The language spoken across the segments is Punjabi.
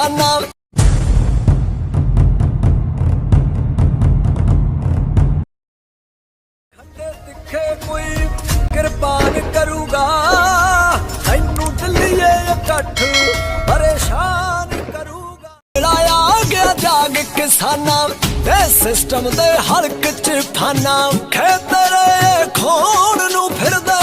ਖਾਨਾ ਖੰਡੇ ਤਿੱਖੇ ਕੋਈ ਕਿਰਪਾਨ ਕਰੂਗਾ। ਤੈਨੂੰ ਦਿੱਲੀਏ ਇਕੱਠ ਪਰੇਸ਼ਾਨ ਕਰੂਗਾ। ਲਾਇਆ ਗਿਆ ਜਾਗ ਕਿਸਾਨਾਂ ਤੇ ਸਿਸਟਮ ਦੇ ਹਲਕ ਚ ਫਾਨਾ ਖੇਤਰੇ ਖੋਣ ਨੂੰ ਫਿਰਦਾ।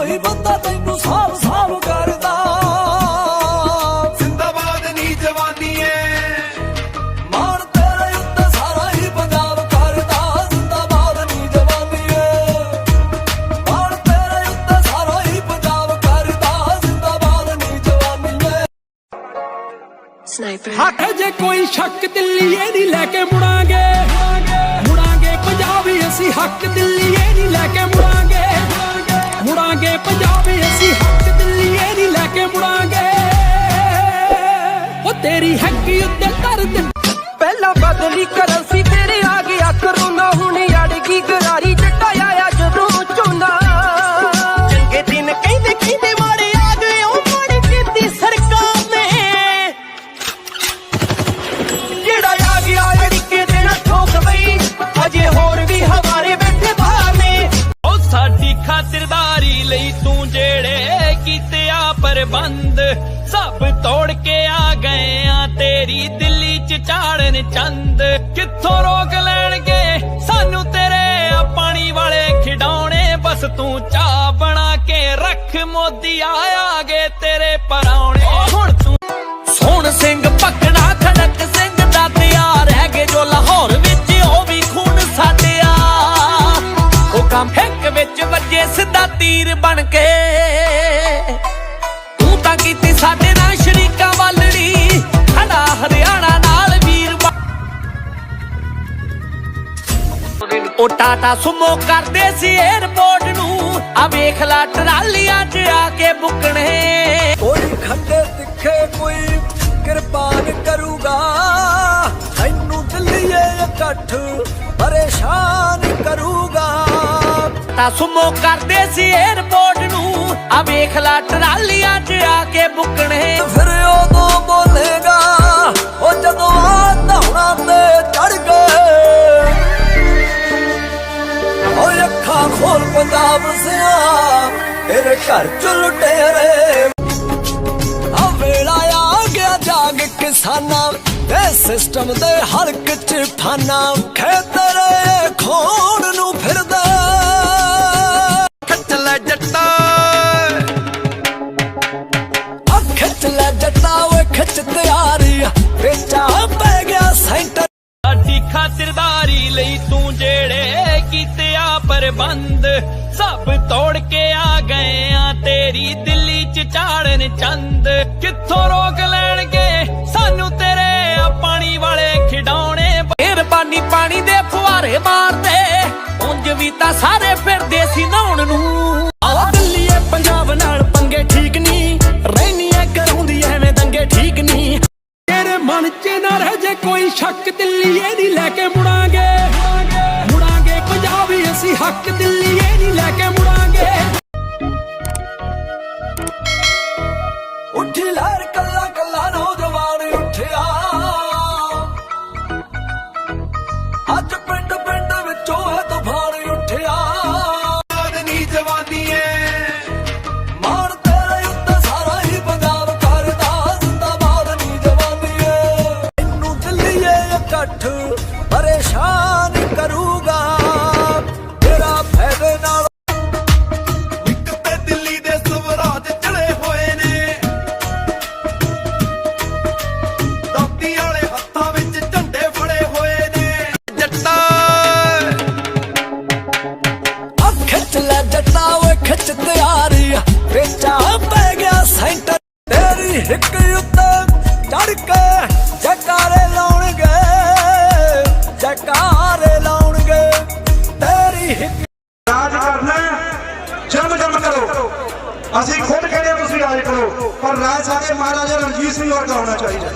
ਉਹੀ ਬੰਦਾ ਤੈਨੂੰ ਸਾਲ ਸਾਲ ਕਰਦਾ। ਜ਼ਿੰਦਾਬਾਦ ਨੀ ਜਵਾਨੀ ਏ। ਮਾਣ ਤੇਰੇ ਉੱਤੇ ਸਾਰਾ ਹੀ ਪੰਜਾਬ ਕਰਦਾ। ਜ਼ਿੰਦਾਬਾਦ ਨੀ ਜਵਾਨੀ ਏ। ਮਾਣ ਤੇਰੇ ਉੱਤੇ ਸਾਰਾ ਹੀ ਪੰਜਾਬ ਕਰਦਾ। ਜ਼ਿੰਦਾਬਾਦ ਨੀ ਜਵਾਨੀ ਏ। ਜੇ ਕੋਈ ਸ਼ੱਕ ਦਿੱਲੀਏ ਨਹੀਂ ਲੈ ਕੇ ਮੁੜਾਂਗੇ। ਮੁੜਾਂਗੇ ਪੰਜਾਬੀ ਅਸੀਂ ਹੱਕ ਦਿੱਲੀਏ ਨਹੀਂ ਲੈ ਕੇ ਮੁੜਾਂਗੇ। ਮੁੜਾਂਗੇ ਪੰਜਾਬੀ ਅਸੀਂ ਹੱਕ ਦਿੱਲੀਏ ਨਹੀਂ ਲੈ ਕੇ ਮੁੜਾਂਗੇ। ਉਹ ਤੇਰੀ ਹੱਕੀ ਉੱਤੇ ਦਰਦ ਪਹਿਲਾਂ ਬਦਲੀ ਕਰੰਸੀ ਤੇਰੇ ਆ ਗਿਆ। ਪ੍ਰਬੰਧ ਸਭ ਤੋੜ ਕੇ ਆ ਗਏ ਆ, ਤੇਰੀ ਦਿੱਲੀ ਚ ਚਾੜਨ ਚੰਦ। ਕਿੱਥੋਂ ਰੋਕ ਲੈਣਗੇ ਸਾਨੂੰ ਤੇਰੇ ਆ, ਪਾਣੀ ਵਾਲੇ ਖਿਡੌਣੇ? ਬਸ ਤੂੰ ਚਾਹ ਬਣਾ ਕੇ ਰੱਖ, ਮੋਦੀ ਆਇਆ ਤੇਰੇ ਪਰਾਉਣੇ ਹੁਣ ਤੂੰ ਸੋਹਣ ਸਿੰਘ ਪਕੜਾ ਖੜਕ ਸਿੰਘ ਦਾ ਤਿਆਰ ਹੈਗੇ ਜੋ ਲਾਹੌਰ ਵਿੱਚ, ਉਹ ਵੀ ਖੂਨ ਸਾਡਿਆ ਉਹ ਕੰਮ ਇੱਕ ਵਿੱਚ ਵੱਜੇ ਸਿੱਧਾ ਤੀਰ ਬਣ ਕੇ। ਉਹ ਟਾਟਾ ਸੁਮੋ ਕਰਦੇ ਸੀ 에어ਪੋਰਟ ਨੂੰ। ਆ ਵੇਖ ਲਾ ਟਰਾਲੀਆਂ 'ਚ ਆ ਕੇ ਬੁੱਕਣੇ। ਕੋਈ ਖੰਡੇ ਤਿੱਖੇ ਕੋਈ ਕਿਰਪਾਨ ਕਰੂਗਾ। ਐਨੂੰ ਦਿੱਲੀਏ ਇਕੱਠ ਪਰੇਸ਼ਾਨ ਕਰੂਗਾ। ਟਾਟਾ ਸੁਮੋ ਕਰਦੇ ਸੀ 에어ਪੋਰਟ ਨੂੰ। ਆ ਵੇਖ ਲਾ ਟਰਾਲੀਆਂ 'ਚ ਆ ਕੇ ਬੁੱਕਣੇ। ਘਰ ਚ ਲੁਟੇਰੇ ਆ ਵੇਲਾ ਆ ਗਿਆ ਜਾਗ ਕਿਸਾਨਾਂ। ਦੇ ਸਿਸਟਮ ਦੇ ਹਲਕ ਚ ਫਾਨਾ ਖੇਤਰੇ ਖੋਣ ਨੂੰ ਫਿਰਦਾ। ਖੱਚ ਲੈ ਜੱਟਾ। ਆ ਖਿੱਚ ਲੈ ਜੱਟਾ ਓਏ ਖਿੱਚ ਤਿਆਰੀ। ਵੇਚਾ ਪੈ ਗਿਆ ਸੈਂਟਰ। ਸਾਡੀ ਖਾਤਰਦਾਰੀ ਲਈ ਤੂੰ ਜਿਹੜੇ ਕੀਤੇ ਆ ਸਭ ਤੋੜ ਕੇ ਆ ਗਏ ਆ, ਤੇਰੀ ਦਿੱਲੀ ਚ ਚਾੜਨ ਚੰਦ। ਕਿੱਥੋਂ ਰੋਕ ਲੈਣਗੇ? ਸਾਨੂੰ ਤੇਰੇ ਆ ਪਾਣੀ ਵਾਲੇ ਖਿਡੌਣੇ। ਮਿਹਰਬਾਨੀ ਪਾਣੀ ਦੇ ਫੁਹਾਰੇ ਮਾਰਦੇ। ਉਂਝ ਵੀ ਤਾਂ ਸਾਰੇ ਫਿਰਦੇ